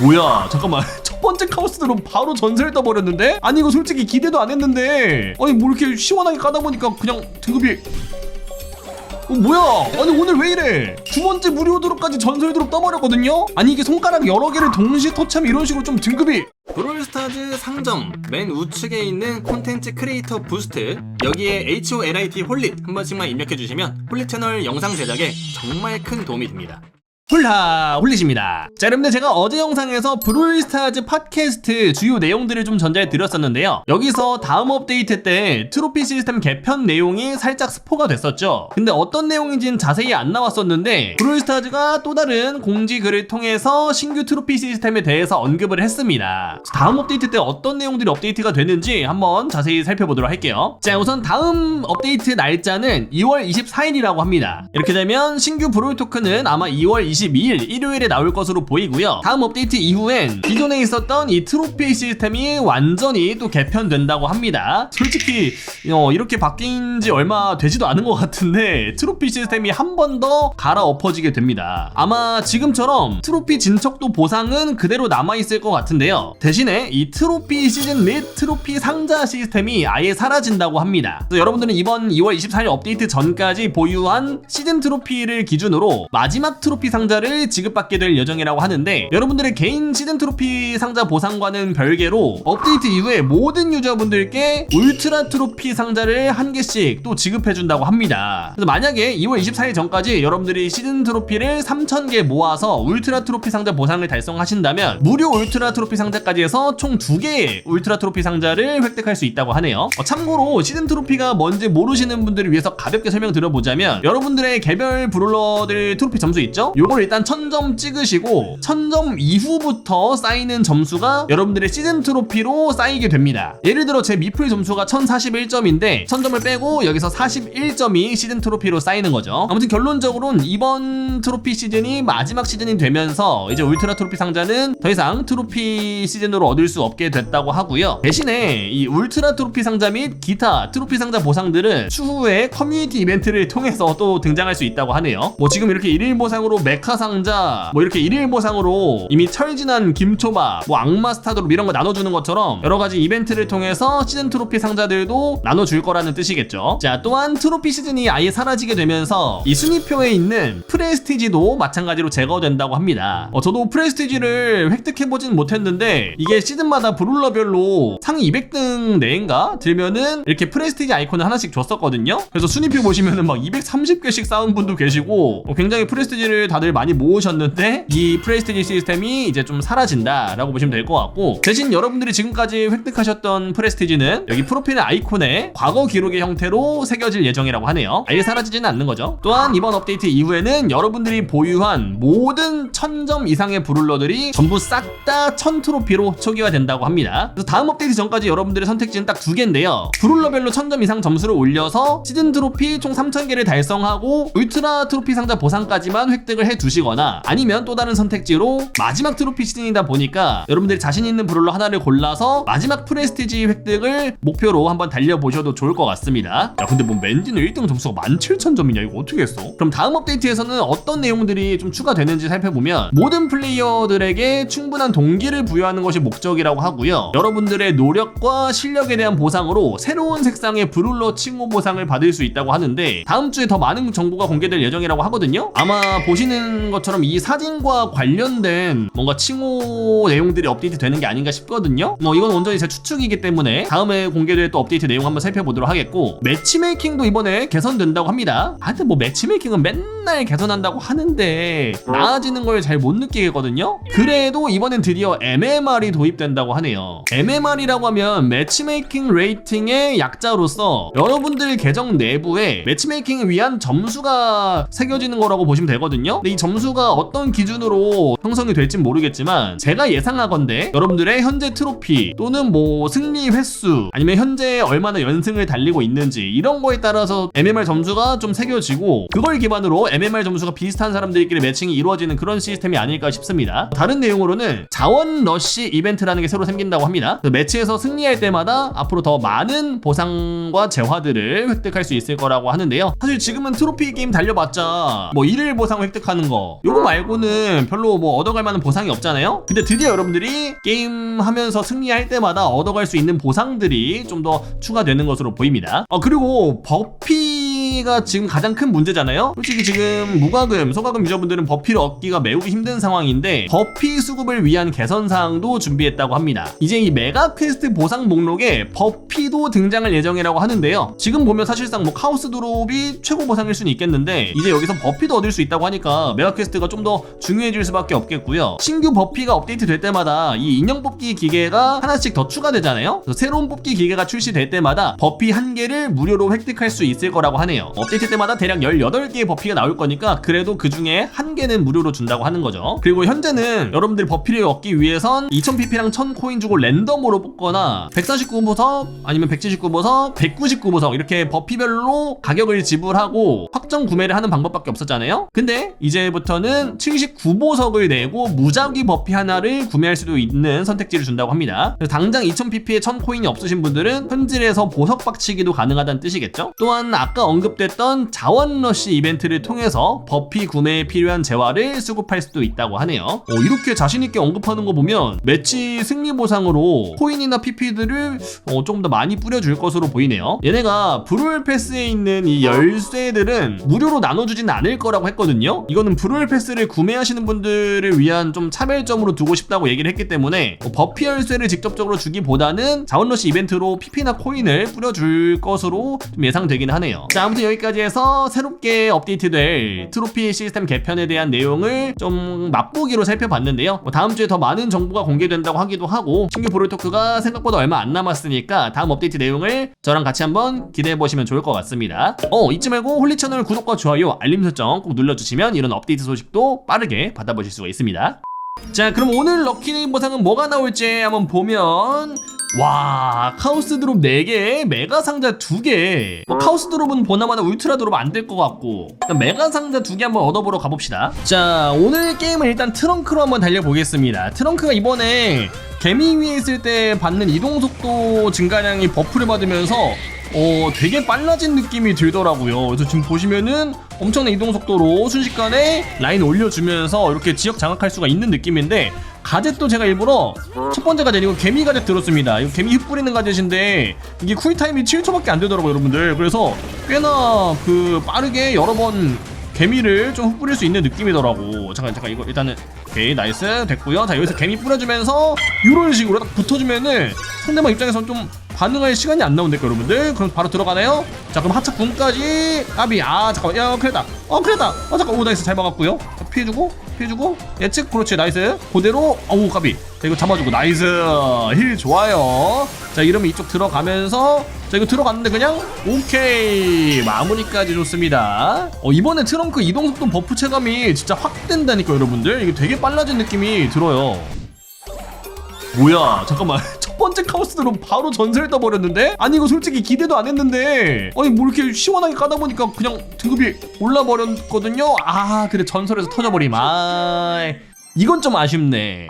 뭐야 잠깐만 첫 번째 카오스로 바로 전설 떠버렸는데? 아니 이거 솔직히 기대도 안 했는데 아니 뭐 이렇게 시원하게 까다 보니까 그냥 등급이 어, 뭐야? 아니 오늘 왜 이래? 두 번째 무료 드롭까지 전설 드롭 떠버렸거든요? 아니 이게 손가락 여러 개를 동시에 터치하면 이런 식으로 좀 등급이 브롤스타즈 상점 맨 우측에 있는 콘텐츠 크리에이터 부스트 여기에 HOLIT 홀릿 한 번씩만 입력해 주시면 홀릿 채널 영상 제작에 정말 큰 도움이 됩니다. 훌라 훌리십니다. 자 여러분들 제가 어제 영상에서 브롤스타즈 팟캐스트 주요 내용들을 좀 전달해 드렸었는데요. 여기서 다음 업데이트 때 트로피 시스템 개편 내용이 살짝 스포가 됐었죠. 근데 어떤 내용인지는 자세히 안 나왔었는데 브롤스타즈가 또 다른 공지 글을 통해서 신규 트로피 시스템에 대해서 언급을 했습니다. 다음 업데이트 때 어떤 내용들이 업데이트가 되는지 한번 자세히 살펴보도록 할게요. 자 우선 다음 업데이트 날짜는 2월 24일이라고 합니다. 이렇게 되면 신규 브롤 토큰은 아마 2월 22일 일요일에 나올 것으로 보이고요. 다음 업데이트 이후엔 기존에 있었던 이 트로피 시스템이 완전히 또 개편된다고 합니다. 솔직히 어, 이렇게 바뀐 지 얼마 되지도 않은 것 같은데 트로피 시스템이 한 번 더 갈아엎어지게 됩니다. 아마 지금처럼 트로피 진척도 보상은 그대로 남아있을 것 같은데요. 대신에 이 트로피 시즌 및 트로피 상자 시스템이 아예 사라진다고 합니다. 여러분들은 이번 2월 24일 업데이트 전까지 보유한 시즌 트로피를 기준으로 마지막 트로피 상자 를 지급받게 될 예정이라고 하는데 여러분들의 개인 시즌 트로피 상자 보상과는 별개로 업데이트 이후에 모든 유저분들께 울트라 트로피 상자를 한 개씩 또 지급해준다고 합니다. 그래서 만약에 2월 24일 전까지 여러분들이 시즌 트로피를 3,000개 모아서 울트라 트로피 상자 보상을 달성하신다면 무료 울트라 트로피 상자까지 해서 총 2개의 울트라 트로피 상자를 획득할 수 있다고 하네요. 어, 참고로 시즌 트로피가 뭔지 모르시는 분들을 위해서 가볍게 설명드려보자면 여러분들의 개별 브롤러들 트로피 점수 있죠? 요걸 일단 1000점 찍으시고 1000점 이후부터 쌓이는 점수가 여러분들의 시즌 트로피로 쌓이게 됩니다. 예를 들어 제 미플 점수가 1041점인데 1000점을 빼고 여기서 41점이 시즌 트로피로 쌓이는 거죠. 아무튼 결론적으로는 이번 트로피 시즌이 마지막 시즌이 되면서 이제 울트라 트로피 상자는 더 이상 트로피 시즌으로 얻을 수 없게 됐다고 하고요. 대신에 이 울트라 트로피 상자 및 기타 트로피 상자 보상들은 추후에 커뮤니티 이벤트를 통해서 또 등장할 수 있다고 하네요. 뭐 지금 이렇게 일일 보상으로 메카 상자, 뭐 이렇게 일일 보상으로 이미 철진한 김초밥, 뭐 악마 스타드롭 이런 거 나눠주는 것처럼 여러 가지 이벤트를 통해서 시즌 트로피 상자들도 나눠줄 거라는 뜻이겠죠. 자, 또한 트로피 시즌이 아예 사라지게 되면서 이 순위표에 있는 프레스티지도 마찬가지로 제거된다고 합니다. 어, 저도 프레스티지를 획득해보진 못했는데 이게 시즌마다 브룰러별로 상위 200등 내인가 들면은 이렇게 프레스티지 아이콘을 하나씩 줬었거든요. 그래서 순위표 보시면은 막 230개씩 쌓은 분도 계시고 어, 굉장히 프레스티지를 다들 많이 모으셨는데 이 프레스티지 시스템이 이제 좀 사라진다라고 보시면 될 것 같고 대신 여러분들이 지금까지 획득하셨던 프레스티지는 여기 프로필 아이콘에 과거 기록의 형태로 새겨질 예정이라고 하네요. 아예 사라지지는 않는 거죠. 또한 이번 업데이트 이후에는 여러분들이 보유한 모든 1000점 이상의 브룰러들이 전부 싹 다 1000트로피로 초기화 된다고 합니다. 그래서 다음 업데이트 전까지 여러분들의 선택지는 딱 두 개인데요. 브룰러별로 1000점 이상 점수를 올려서 시즌 트로피 총 3000개를 달성하고 울트라 트로피 상자 보상까지만 획득을 해 두시거나 아니면 또 다른 선택지로 마지막 트로피 시즌이다 보니까 여러분들이 자신 있는 브룰러 하나를 골라서 마지막 프레스티지 획득을 목표로 한번 달려보셔도 좋을 것 같습니다. 야 근데 뭐 맨디는 1등 점수가 17,000점이냐 이거 어떻게 했어? 그럼 다음 업데이트에서는 어떤 내용들이 좀 추가되는지 살펴보면 모든 플레이어들에게 충분한 동기를 부여하는 것이 목적이라고 하고요. 여러분들의 노력과 실력에 대한 보상으로 새로운 색상의 브룰러 칭호 보상을 받을 수 있다고 하는데 다음 주에 더 많은 정보가 공개될 예정이라고 하거든요. 아마 보시는 것처럼 이 사진과 관련된 뭔가 칭호 내용들이 업데이트 되는 게 아닌가 싶거든요. 뭐 이건 온전히 제 추측이기 때문에 다음에 공개될 또 업데이트 내용 한번 살펴보도록 하겠고 매치메이킹도 이번에 개선된다고 합니다. 아 근데 뭐 매치메이킹은 맨날 개선한다고 하는데 나아지는 걸 잘 못 느끼겠거든요. 그래도 이번엔 드디어 MMR이 도입된다고 하네요. MMR이라고 하면 매치메이킹 레이팅의 약자로서 여러분들 계정 내부에 매치메이킹을 위한 점수가 새겨지는 거라고 보시면 되거든요. 근데 이 점수가 어떤 기준으로 형성이 될진 모르겠지만 제가 예상하건데 여러분들의 현재 트로피 또는 뭐 승리 횟수 아니면 현재 얼마나 연승을 달리고 있는지 이런 거에 따라서 MMR 점수가 좀 새겨지고 그걸 기반으로 MMR 점수가 비슷한 사람들끼리 매칭이 이루어지는 그런 시스템이 아닐까 싶습니다. 다른 내용으로는 자원 러쉬 이벤트라는 게 새로 생긴다고 합니다. 매치에서 승리할 때마다 앞으로 더 많은 보상과 재화들을 획득할 수 있을 거라고 하는데요. 사실 지금은 트로피 게임 달려봤자 뭐 일일 보상 획득하는 하는 거. 요거 말고는 별로 뭐 얻어갈 만한 보상이 없잖아요? 근데 드디어 여러분들이 게임 하면서 승리할 때마다 얻어갈 수 있는 보상들이 좀 더 추가되는 것으로 보입니다. 어 그리고 버피 가 지금 가장 큰 문제잖아요? 솔직히 지금 무과금 소과금 유저분들은 버피를 얻기가 매우 힘든 상황인데 버피 수급을 위한 개선 사항도 준비했다고 합니다. 이제 이 메가 퀘스트 보상 목록에 버피도 등장할 예정이라고 하는데요. 지금 보면 사실상 뭐 카오스 드롭이 최고 보상일 수는 있겠는데 이제 여기서 버피도 얻을 수 있다고 하니까 메가 퀘스트가 좀 더 중요해질 수밖에 없겠고요. 신규 버피가 업데이트 될 때마다 이 인형 뽑기 기계가 하나씩 더 추가되잖아요? 그래서 새로운 뽑기 기계가 출시될 때마다 버피 한 개를 무료로 획득할 수 있을 거라고 하네요 업데이트 때마다 대략 18개의 버피가 나올 거니까 그래도 그 중에 한 개는 무료로 준다고 하는 거죠. 그리고 현재는 여러분들 버피를 얻기 위해선 2000pp랑 1000코인 주고 랜덤으로 뽑거나 149보석 아니면 179보석 199보석 이렇게 버피별로 가격을 지불하고 확정 구매를 하는 방법밖에 없었잖아요. 근데 이제부터는 79보석을 내고 무작위 버피 하나를 구매할 수도 있는 선택지를 준다고 합니다. 당장 2000pp에 1000코인이 없으신 분들은 현질에서 보석 박치기도 가능하다는 뜻이겠죠? 또한 아까 언급 됐던 자원러시 이벤트를 통해서 버피 구매에 필요한 재화를 수급할 수도 있다고 하네요. 어, 이렇게 자신있게 언급하는 거 보면 매치 승리 보상으로 코인이나 PP들을 어, 조금 더 많이 뿌려줄 것으로 보이네요. 얘네가 브루얼 패스에 있는 이 열쇠들은 무료로 나눠주진 않을 거라고 했거든요. 이거는 브루얼 패스를 구매하시는 분들을 위한 좀 차별점으로 두고 싶다고 얘기를 했기 때문에 뭐 버피 열쇠를 직접적으로 주기보다는 자원러시 이벤트로 PP나 코인을 뿌려줄 것으로 좀 예상되긴 하네요. 자 아무튼 여기까지 해서 새롭게 업데이트될 트로피 시스템 개편에 대한 내용을 좀 맛보기로 살펴봤는데요. 뭐 다음 주에 더 많은 정보가 공개된다고 하기도 하고 신규 브롤 토크가 생각보다 얼마 안 남았으니까 다음 업데이트 내용을 저랑 같이 한번 기대해 보시면 좋을 것 같습니다. 어 잊지 말고 홀리 채널 구독과 좋아요 알림 설정 꼭 눌러주시면 이런 업데이트 소식도 빠르게 받아보실 수가 있습니다. 자 그럼 오늘 럭키 네임 보상은 뭐가 나올지 한번 보면 와 카오스 드롭 4개 메가 상자 2개. 뭐 카오스 드롭은 보나마나 울트라 드롭 안 될 것 같고. 일단 메가 상자 2개 한번 얻어보러 가봅시다. 자 오늘 게임은 일단 트렁크로 한번 달려보겠습니다. 트렁크가 이번에 개미 위에 있을 때 받는 이동 속도 증가량이 버프를 받으면서 어 되게 빨라진 느낌이 들더라고요. 그래서 지금 보시면은 엄청난 이동 속도로 순식간에 라인 올려주면서 이렇게 지역 장악할 수가 있는 느낌인데 가젯도 제가 일부러 첫 번째 가젯 이거 개미 가젯 들었습니다. 이거 개미 흙 뿌리는 가젯인데 이게 쿨 타임이 7초밖에 안 되더라고요 여러분들. 그래서 꽤나 그 빠르게 여러 번 개미를 좀흙 뿌릴 수 있는 느낌이더라고. 잠깐 잠깐 이거 일단은 오케이 나이스. 됐고요. 자 여기서 개미 뿌려주면서 이런 식으로 딱 붙어주면은 상대방 입장에서는 좀 반응할 시간이 안 나온다니까 여러분들. 그럼 바로 들어가나요? 자 그럼 하차 궁까지. 아비. 아 잠깐만. 야 그래다. 어 그래다. 어 잠깐. 오 나이스. 잘 막았고요. 자, 피해주고 피해주고. 예측. 그렇지. 나이스. 그대로. 어우 까비. 자 이거 잡아주고. 나이스. 힐 좋아요. 자 이러면 이쪽 들어가면서. 자 이거 들어갔는데 그냥 오케이. 마무리까지 좋습니다. 어 이번에 트렁크 이동속도 버프 체감이 진짜 확 된다니까 여러분들. 이게 되게 빨라진 느낌이 들어요. 뭐야. 잠깐만 첫 번째 카오스로 바로 전설 떠버렸는데? 아니 이거 솔직히 기대도 안 했는데 아니 뭐 이렇게 시원하게 까다 보니까 그냥 등급이 올라버렸거든요 아 근데 전설에서 터져버림 아 이건 좀 아쉽네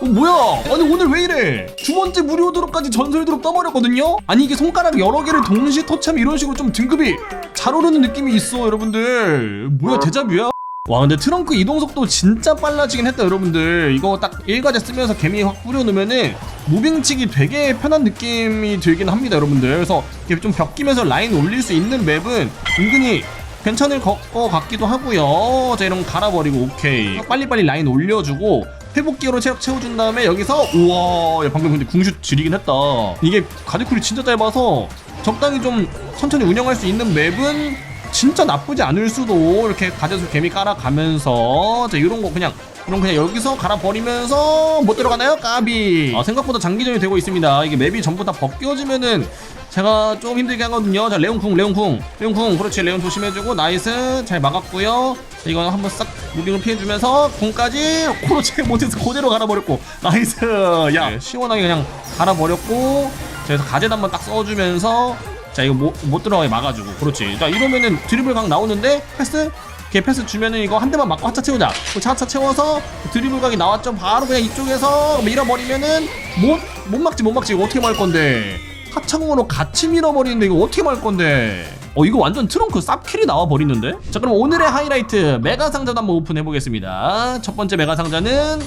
어, 뭐야? 아니 오늘 왜 이래? 두 번째 무료 드롭까지 전설 드롭 떠버렸거든요? 아니 이게 손가락 여러 개를 동시에 터치하면 이런 식으로 좀 등급이 잘 오르는 느낌이 있어 여러분들 뭐야 대자뷰야? 와 근데 트렁크 이동 속도 진짜 빨라지긴 했다 여러분들. 이거 딱 1가제 쓰면서 개미 확 뿌려놓으면은 무빙치기 되게 편한 느낌이 들긴 합니다 여러분들. 그래서 이렇게 좀 벽끼면서 라인 올릴 수 있는 맵은 은근히 괜찮을 것, 것 같기도 하고요. 자 이러면 갈아버리고 오케이. 빨리빨리 라인 올려주고 회복기로 체력 채워준 다음에 여기서 우와 야, 방금 근데 궁슛 지리긴 했다. 이게 가디쿨이 진짜 짧아서 적당히 좀 천천히 운영할 수 있는 맵은 진짜 나쁘지 않을 수도 이렇게 가져서 개미 깔아가면서 자 이런 거 그냥 이런 그냥 여기서 갈아버리면서 못 들어가나요? 까비. 아, 생각보다 장기전이 되고 있습니다. 이게 맵이 전부 다 벗겨지면은 제가 좀 힘들게 하거든요. 자 레온쿵 레온쿵. 레온쿵. 그렇지. 레온 조심해주고 나이스. 잘 막았고요. 자, 이거 한번 싹 무빙을 피해주면서 궁까지 그렇지 못해서 그대로 갈아버렸고. 나이스. 야. 시원하게 그냥 갈아버렸고. 자, 그래서 가젯 한번 딱 써주면서 자 이거 못, 못 들어가게 막아주고. 그렇지. 자 이러면은 드리블 각 나오는데 패스? 이렇게 패스 주면은 이거 한 대만 맞고 하차 채우자. 그 하차 채워서 드리블 각이 나왔죠. 바로 그냥 이쪽에서 밀어버리면은 못, 못 막지 못 막지. 이거 어떻게 말 건데? 하차공으로 같이 밀어버리는데 이거 어떻게 말 건데? 어 이거 완전 트렁크 쌉킬이 나와버리는데? 자 그럼 오늘의 하이라이트 메가 상자도 한번 오픈해보겠습니다. 첫 번째 메가 상자는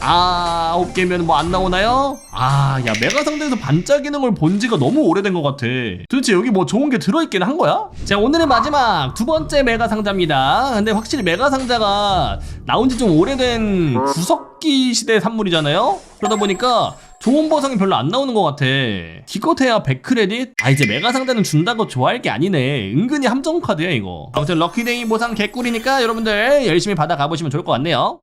아, 아홉 개면 뭐 안 나오나요? 아, 야, 메가 상자에서 반짝이는 걸 본 지가 너무 오래된 것 같아. 도대체 여기 뭐 좋은 게 들어있긴 한 거야? 자, 오늘의 마지막 두 번째 메가 상자입니다. 근데 확실히 메가 상자가 나온 지 좀 오래된 구석기 시대 산물이잖아요? 그러다 보니까 좋은 보상이 별로 안 나오는 것 같아. 기껏해야 100크레딧? 아, 이제 메가 상자는 준다고 좋아할 게 아니네. 은근히 함정 카드야, 이거. 아무튼 럭키데이 보상 개꿀이니까 여러분들 열심히 받아 가보시면 좋을 것 같네요.